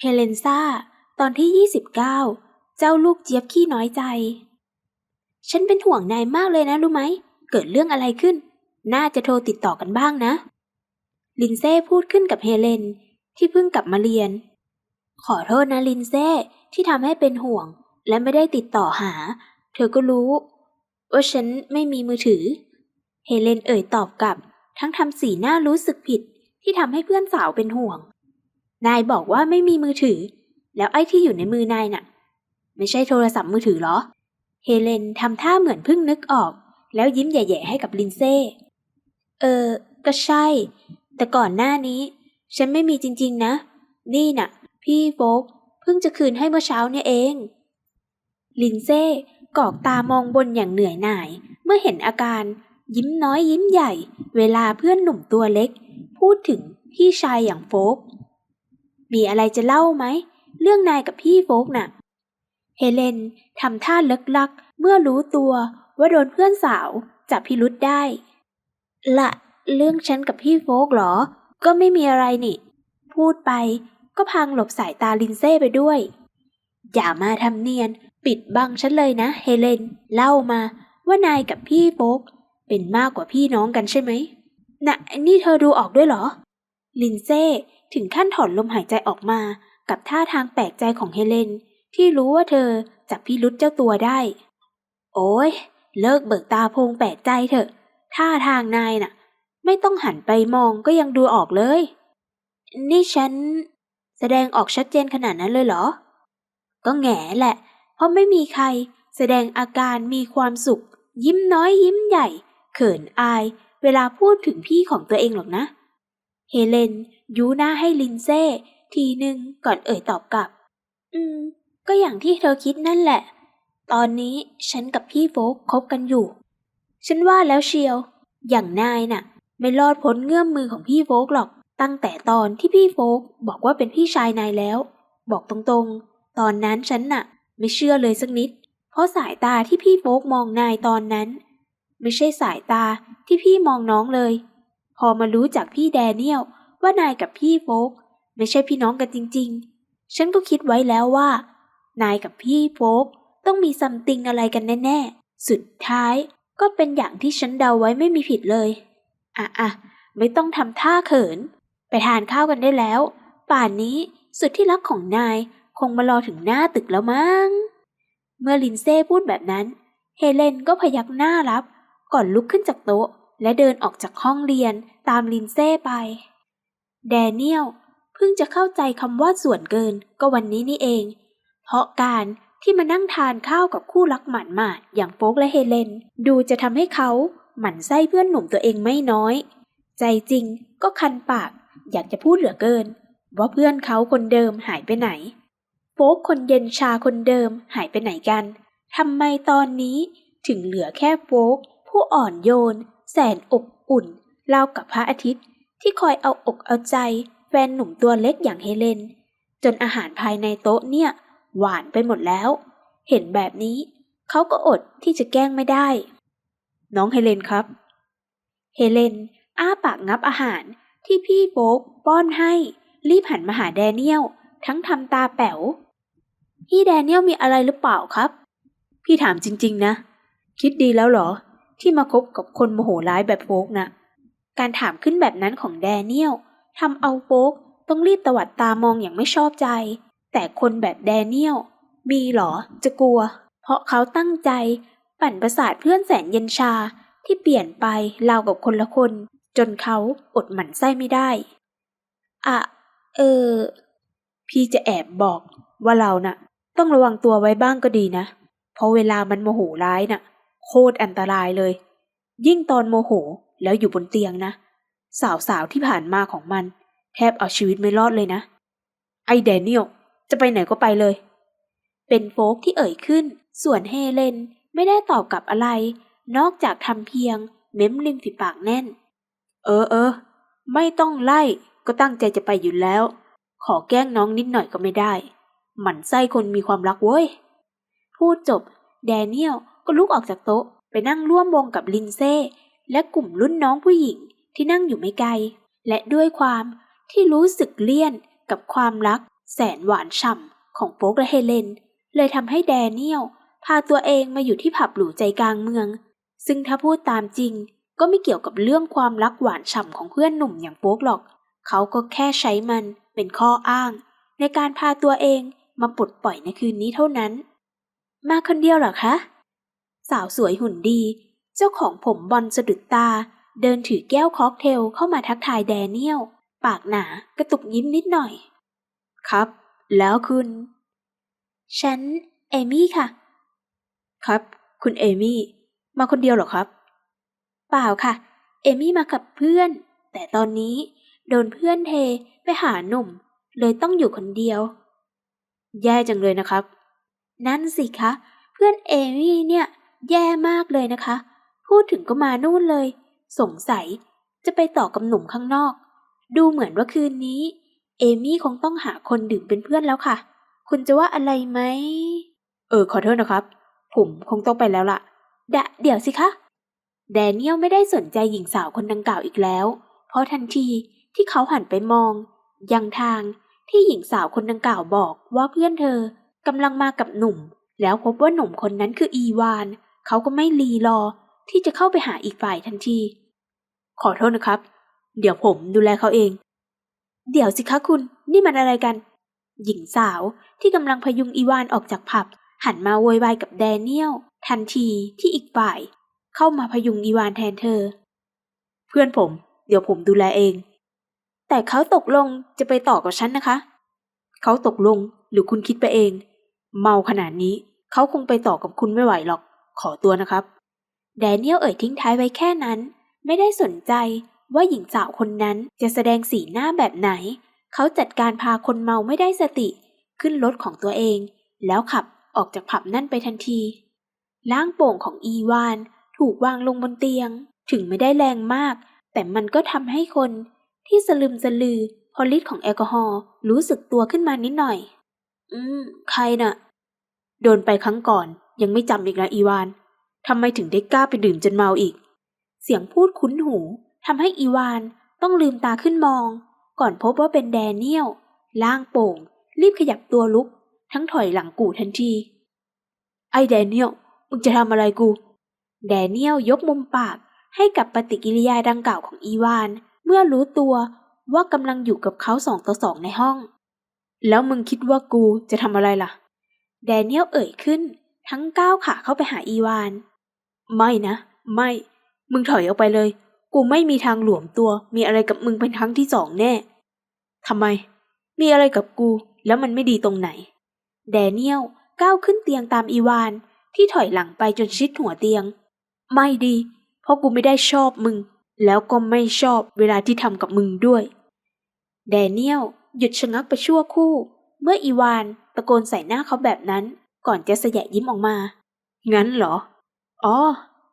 เฮเลนซ่า ตอนที่ 29 เจ้าลูกเจี๊ยบขี้น้อยใจ ฉันเป็นห่วงนายมากเลยนะรู้ไหม เกิดเรื่องอะไรขึ้น น่าจะโทรติดต่อกันบ้างนะ ลินเซ่พูดขึ้นกับเฮเลนที่เพิ่งกลับมาเรียน ขอโทษนะลินเซ่ที่ทำให้เป็นห่วง และไม่ได้ติดต่อหา เธอก็รู้ ว่าฉันไม่มีมือถือ เฮเลนเอ่ยตอบกลับ ทั้งทำสีหน้ารู้สึกผิดที่ทำให้เพื่อนสาวเป็นห่วง นายบอกว่าไม่มีมือถือ แล้วไอ้ที่อยู่ในมือนายน่ะ ไม่ใช่โทรศัพท์มือถือเหรอ เฮเลนทำท่าเหมือนเพิ่งนึกออก แล้วยิ้มแย่ๆให้กับลินเซ่เออ ก็ใช่ แต่ก่อนหน้านี้ ฉันไม่มีจริงๆนะ นี่น่ะ พี่โฟกเพิ่งจะคืนให้เมื่อเช้าเนี่ยเอง ลินเซ่กอกตามองบนอย่างเหนื่อยหน่าย เมื่อเห็นอาการ ยิ้มน้อยยิ้มใหญ่ เวลาเพื่อนหนุ่มตัวเล็ก พูดถึงพี่ชายอย่างโฟก มีอะไรจะเล่าไหม เรื่องนายกับพี่โฟกน่ะ เฮเลนทำท่าเลิกลัก เมื่อรู้ตัวว่าโดนเพื่อนสาวจับพิรุษได้ ละเรื่องฉันกับพี่โฟกเหรอ ก็ไม่มีอะไรนี่ พูดไปก็พังหลบสายตาลินเซ่ไปด้วย อย่ามาทำเนียน ปิดบังฉันเลยนะ เฮเลน เล่ามาว่านายกับพี่โฟกเป็นมากกว่าพี่น้องกันใช่ไหมน่ะนี่เธอดูออกด้วยเหรอ ลินเซ่ ถึงขั้นถอนลมหายใจออกมากับท่าทางแปลกใจของเฮเลน ที่รู้ว่าเธอจับพิรุษเจ้าตัวได้ โอ้ยเลิกเบิกตาพงแปลกใจเถอะ ท่าทางนายน่ะ ไม่ต้องหันไปมองก็ยังดูออกเลย นี่ฉัน แสดงออกชัดเจนขนาดนั้นเลยเหรอ ก็แง่แหละ เพราะไม่มีใครแสดงอาการมีความสุข ยิ้มน้อยยิ้มใหญ่ เขินอาย เวลาพูดถึงพี่ของตัวเองหรอกนะ เฮเลน ยูหน้าให้ลินเซ่ ทีหนึ่งก่อนเอ่ยตอบกลับ อืม ก็อย่างที่เธอคิดนั่นแหละ ตอนนี้ฉันกับพี่โฟกคบกันอยู่ ฉันว่าแล้วเชียว อย่างนายน่ะ ไม่รอดพ้นเงื่อมมือของพี่โฟกหรอก ตั้งแต่ตอนที่พี่โฟกบอกว่าเป็นพี่ชายนายแล้ว บอกตรงๆ ตอนนั้นฉันน่ะ ไม่เชื่อเลยสักนิด เพราะสายตาที่พี่โฟกมองนายตอนนั้น ไม่ใช่สายตาที่พี่มองน้องเลย พอมารู้จากพี่แดเนียล ว่านายกับพี่โฟกไม่ใช่พี่น้องกันจริง ๆ ฉันก็คิดไว้แล้วว่า นายกับพี่โฟกต้องมีซัมติงอะไรกันแน่ ๆ สุดท้ายก็เป็นอย่างที่ฉันเดาไว้ไม่มีผิดเลย อะอะไม่ต้องทำท่าเขิน ไปทานข้าวกันได้แล้ว ป่านนี้สุดที่รักของนายคงมารอถึงหน้าตึกแล้วมั้ง เมื่อลินเซ่พูดแบบนั้น เฮเลนก็พยักหน้ารับ ก่อนลุกขึ้นจากโต๊ะ และเดินออกจากห้องเรียนตามลินเซ่ไป แดเนียลเพิ่งจะเข้าใจคำว่าส่วนเกินก็วันนี้นี่เอง เพราะการที่มานั่งทานข้าวกับคู่รักหมันหมาดอย่างโฟกและเฮเลน ดูจะทำให้เขาหมั่นไส้เพื่อนหนุ่มตัวเองไม่น้อย ใจจริงก็คันปากอยากจะพูดเหลือเกิน ว่าเพื่อนเขาคนเดิมหายไปไหนโฟกคนเย็นชาคนเดิมหายไปไหนกันทำไมตอนนี้ถึงเหลือแค่โฟกผู้อ่อนโยน แสนอบอุ่นราวกับพระอาทิตย์ ที่คอยเอาอกเอาใจแฟนหนุ่มตัวเล็กอย่างเฮเลน จนอาหารภายในโต๊ะเนี่ย หวานไปหมดแล้ว เห็นแบบนี้ เขาก็อดที่จะแกล้งไม่ได้ น้องเฮเลนครับ เฮเลน อ้าปากงับอาหารที่พี่โบ๊กป้อนให้ รีบหันมาหาแดเนียล ทั้งทำตาแป๋ว พี่แดเนียลมีอะไรหรือเปล่าครับ พี่ถามจริง ๆ นะ คิดดีแล้วเหรอ ที่มาคบกับคนโมโหร้ายแบบโฟกนะ การถามขึ้นแบบนั้นของแดเนียลทำเอาโฟกต้องรีบตวัดตามองอย่างไม่ชอบใจ แต่คนแบบแดเนียลมีหรอจะกลัว เพราะเขาตั้งใจ ปั่นประสาทเพื่อนแสนเย็นชาที่เปลี่ยนไปราวกับคนละคน จนเขาอดหมั่นไส้ไม่ได้อะเออ พี่จะแอบบอกว่าเราน่ะ ต้องระวังตัวไว้บ้างก็ดีนะ เพราะเวลามันโมโหร้ายน่ะ โคตรอันตรายเลย ยิ่งตอนโมโห แล้วอยู่บนเตียงนะ สาวๆที่ผ่านมาของมัน แทบเอาชีวิตไม่รอดเลยนะ ไอแดเนียลจะไปไหนก็ไปเลย เป็นโฟกที่เอ่ยขึ้น ส่วนเฮเลนไม่ได้ตอบกลับอะไร นอกจากทำเพียง เม้มริมฝีปากแน่น เออเออ ไม่ต้องไล่ก็ตั้งใจจะไปอยู่แล้ว ขอแกล้งน้องนิดหน่อยก็ไม่ได้ หมั่นไส้คนมีความรักเว้ย พูดจบ แดเนียลก็ลุกออกจากโต๊ะไปนั่งร่วมวงกับลินเซ่ และกลุ่มรุ่นน้องผู้หญิงที่นั่งอยู่ไม่ไกล และด้วยความที่รู้สึกเลี่ยนกับความรัก แสนหวานฉ่ำของโป๊กและเฮเลน เลยทำให้แดเนียลพาตัวเองมาอยู่ที่ผับหรูใจกลางเมือง ซึ่งถ้าพูดตามจริงก็ไม่เกี่ยวกับเรื่องความรักหวานฉ่ำของเพื่อนหนุ่มอย่างโป๊กหรอก เขาก็แค่ใช้มันเป็นข้ออ้าง ในการพาตัวเองมาปลดปล่อยในคืนนี้เท่านั้น มาคนเดียวเหรอคะ สาวสวยหุ่นดี เจ้าของผมบอลสะดุดตา เดินถือแก้วค็อกเทลเข้ามาทักทายแดเนียล ปากหนากระตุกยิ้มนิดหน่อย ครับ แล้วคุณ ฉัน เอมี่ค่ะ ครับ คุณเอมี่ มาคนเดียวหรอครับ เปล่าค่ะ เอมี่มากับเพื่อน แต่ตอนนี้โดนเพื่อนเทไปหาหนุ่ม เลยต้องอยู่คนเดียว แย่จังเลยนะครับ นั่นสิคะ เพื่อนเอมี่เนี่ย แย่มากเลยนะคะ พูดถึงก็มานู่นเลย สงสัยจะไปต่อกับหนุ่มข้างนอก ดูเหมือนว่าคืนนี้ เอมี่คงต้องหาคนดื่มเป็นเพื่อนแล้วค่ะ คุณจะว่าอะไรไหม เออขอโทษนะครับ ผมคงต้องไปแล้วล่ะ ดะเดี๋ยวสิคะ แดเนียลไม่ได้สนใจหญิงสาวคนดังกล่าวอีกแล้ว เพราะทันทีที่เขาหันไปมอง ยังทางที่หญิงสาวคนดังกล่าวบอกว่าเพื่อนเธอกำลังมากับหนุ่ม แล้วพบว่าหนุ่มคนนั้นคืออีวาน เขาก็ไม่รีรอ ที่จะเข้าไปหาอีกฝ่ายทันที ขอโทษนะครับ เดี๋ยวผมดูแลเขาเอง เดี๋ยวสิคะคุณนี่มันอะไรกัน หญิงสาวที่กำลังพยุงอีวานออกจากผับ หันมาโวยวายกับแดเนียลทันทีที่อีกฝ่าย เข้ามาพยุงอีวานแทนเธอ เพื่อนผม เดี๋ยวผมดูแลเอง แต่เขาตกลงจะไปต่อกับฉันนะคะ เขาตกลงหรือคุณคิดไปเอง เมาขนาดนี้เขาคงไปต่อกับคุณไม่ไหวหรอก ขอตัวนะครับ แดเนียลเอ่ยทิ้งท้ายไว้แค่นั้น ไม่ได้สนใจว่าหญิงสาวคนนั้นจะแสดงสีหน้าแบบไหน เขาจัดการพาคนเมาไม่ได้สติ ขึ้นรถของตัวเอง แล้วขับออกจากผับนั่นไปทันทีล่างโป่งของอีวานถูกวางลงบนเตียง ถึงไม่ได้แรงมาก แต่มันก็ทำให้คน ที่สลึมสลือพอฤทธิ์ของแอลกอฮอล์รู้สึกตัวขึ้นมานิดหน่อย อืม ใครน่ะ โดนไปครั้งก่อนยังไม่จำอีกนะอีวาน ทำไมถึงได้กล้าไปดื่มจนเมาอีก เสียงพูดคุ้นหูทำให้อีวานต้องลืมตาขึ้นมอง ก่อนพบว่าเป็นแดเนียลล่างโป่ง รีบขยับตัวลุก ทั้งถอยหลังกูทันที ไอ้แดเนียลมึงจะทำอะไรกู แดเนียลยกมุมปากให้กับปฏิกิริยาดังกล่าวของอีวาน เมื่อรู้ตัวว่ากำลังอยู่กับเขาสองต่อสองในห้อง แล้วมึงคิดว่ากูจะทำอะไรล่ะ แดเนียลเอ่ยขึ้น ทั้งก้าวขาเข้าไปหาอีวาน ไม่นะ ไม่ มึงถอยออกไปเลย กูไม่มีทางหลวมตัว มีอะไรกับมึงเป็นครั้งที่สองแน่ทำไม มีอะไรกับกูแล้วมันไม่ดีตรงไหน แดเนียลก้าวขึ้นเตียงตามอีวาน ที่ถอยหลังไปจนชิดหัวเตียง ไม่ดี เพราะกูไม่ได้ชอบมึง แล้วก็ไม่ชอบเวลาที่ทำกับมึงด้วย แดเนียลหยุดชะงักไปชั่วคู่ เมื่ออีวานตะโกนใส่หน้าเขาแบบนั้น ก่อนจะสยะยิ้มออกมา งั้นเหรอ อ๋อ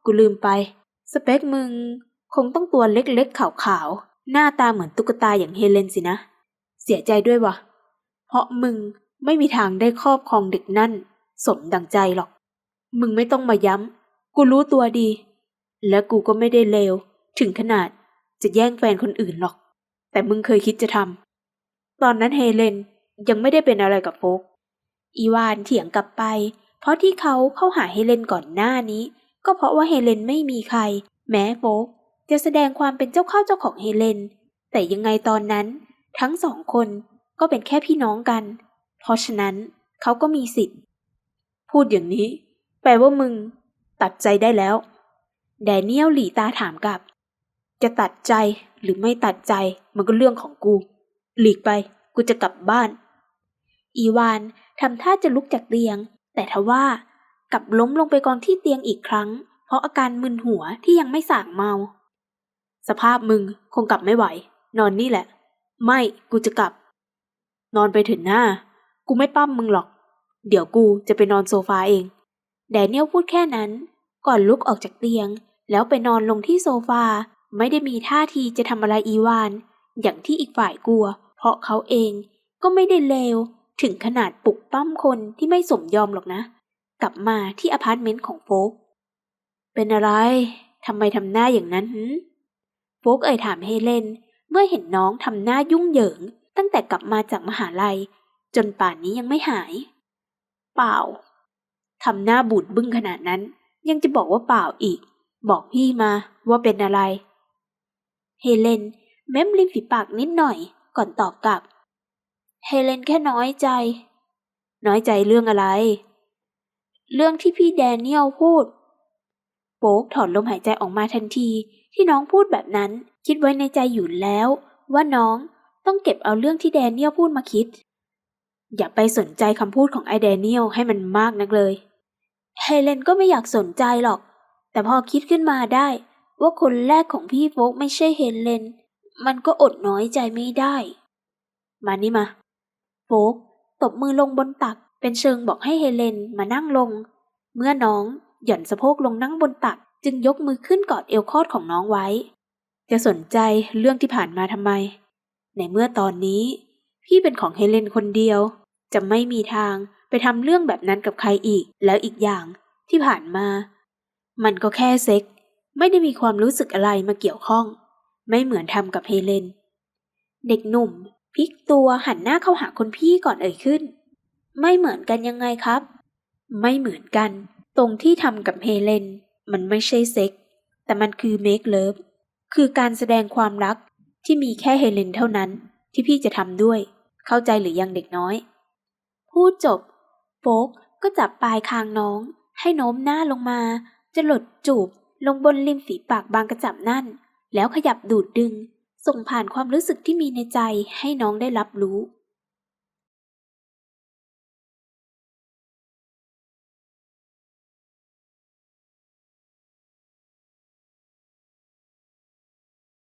กูลืมไป สเปคมึง คงต้องตัวเล็กๆขาวๆ หน้าตาเหมือนตุ๊กตาอย่างเฮเลนสินะ เสียใจด้วยวะเพราะมึงไม่มีทางได้ครอบครองเด็กนั่น สมดังใจหรอก มึงไม่ต้องมาย้ำ กูรู้ตัวดี และกูก็ไม่ได้เลว ถึงขนาดจะแย่งแฟนคนอื่นหรอก แต่มึงเคยคิดจะทำตอนนั้นเฮเลนยังไม่ได้เป็นอะไรกับโฟก อีวานเถียงกลับไป เพราะที่เขาเข้าหาเฮเลนก่อนหน้านี้ ก็เพราะว่าเฮเลนไม่มีใคร แม้โฟกจะแสดงความเป็นเจ้าเข้าเจ้าของเฮเลน แต่ยังไงตอนนั้น ทั้งสองคนก็เป็นแค่พี่น้องกัน เพราะฉะนั้นเขาก็มีสิทธิ์ พูดอย่างนี้ แปลว่ามึง ตัดใจได้แล้ว แดเนียลหลีตาถามกลับ จะตัดใจหรือไม่ตัดใจมันก็เรื่องของกู หลีกไป กูจะกลับบ้าน อีวาน ทำท่าจะลุกจากเตียง แต่ทว่ากลับล้มลงไปกองที่เตียงอีกครั้ง เพราะอาการมึนหัวที่ยังไม่ส่างเมา สภาพมึงคงกลับไม่ไหว นอนนี่แหละ ไม่กูจะกลับ นอนไปถึงหน้า กูไม่ปั้มมึงหรอก เดี๋ยวกูจะไปนอนโซฟาเองแดเนียลพูดแค่นั้น ก่อนลุกออกจากเตียง แล้วไปนอนลงที่โซฟาไม่ได้มีท่าทีจะทำอะไรอีวาน อย่างที่อีกฝ่ายกลัว เพราะเขาเองก็ไม่ได้เลว ถึงขนาดปลุกปั้มคนที่ไม่สมยอมหรอกนะ กลับมาที่อพาร์ตเมนต์ของโฟก เป็นอะไร ทำไมทำหน้าอย่างนั้นโฟกเอ่ยถามเฮเลน เมื่อเห็นน้องทำหน้ายุ่งเหยิง ตั้งแต่กลับมาจากมหาลัย จนป่านนี้ยังไม่หาย เปล่า ทำหน้าบูดบึ้งขนาดนั้น ยังจะบอกว่าเปล่าอีก บอกพี่มาว่าเป็นอะไร เฮเลน เม้มริมฝีปากนิดหน่อยก่อนตอบกลับ เฮเลนแค่น้อยใจ น้อยใจเรื่องอะไร เรื่องที่พี่แดเนียลพูด โป๊กถอนลมหายใจออกมาทันทีที่น้องพูดแบบนั้น คิดไว้ในใจอยู่แล้ว ว่าน้องต้องเก็บเอาเรื่องที่แดเนียลพูดมาคิด อย่าไปสนใจคำพูดของไอแดเนียลให้มันมากนักเลย เฮเลนก็ไม่อยากสนใจหรอก แต่พอคิดขึ้นมาได้ ว่าคนแรกของพี่โฟกไม่ใช่เฮเลน มันก็อดน้อยใจไม่ได้ มานี่มา โฟกตบมือลงบนตัก เป็นเชิงบอกให้เฮเลนมานั่งลง เมื่อน้องหย่อนสะโพกลงนั่งบนตัก จึงยกมือขึ้นกอดเอวคอดของน้องไว้ จะสนใจเรื่องที่ผ่านมาทำไม ในเมื่อตอนนี้ พี่เป็นของเฮเลนคนเดียว จะไม่มีทางไปทำเรื่องแบบนั้นกับใครอีก แล้วอีกอย่างที่ผ่านมา มันก็แค่เซ็ก ไม่ได้มีความรู้สึกอะไรมาเกี่ยวข้อง ไม่เหมือนทำกับเฮเลน เด็กหนุ่ม พลิกตัวหันหน้าเข้าหาคนพี่ก่อนเอ่ยขึ้น ไม่เหมือนกันยังไงครับ ไม่เหมือนกัน ตรงที่ทำกับเฮเลน มันไม่ใช่เซ็ก แต่มันคือเมคเลิฟคือการแสดงความรักที่มีแค่เฮเลนเท่านั้นที่พี่จะทำด้วย เข้าใจหรือยังเด็กน้อย พูดจบโฟกก็จับปลายคางน้อง ให้โน้มหน้าลงมา จะหลดจูบลงบนริมฝีปากบางกระจับนั่น แล้วขยับดูดดึง ส่งผ่านความรู้สึกที่มีในใจให้น้องได้รับรู้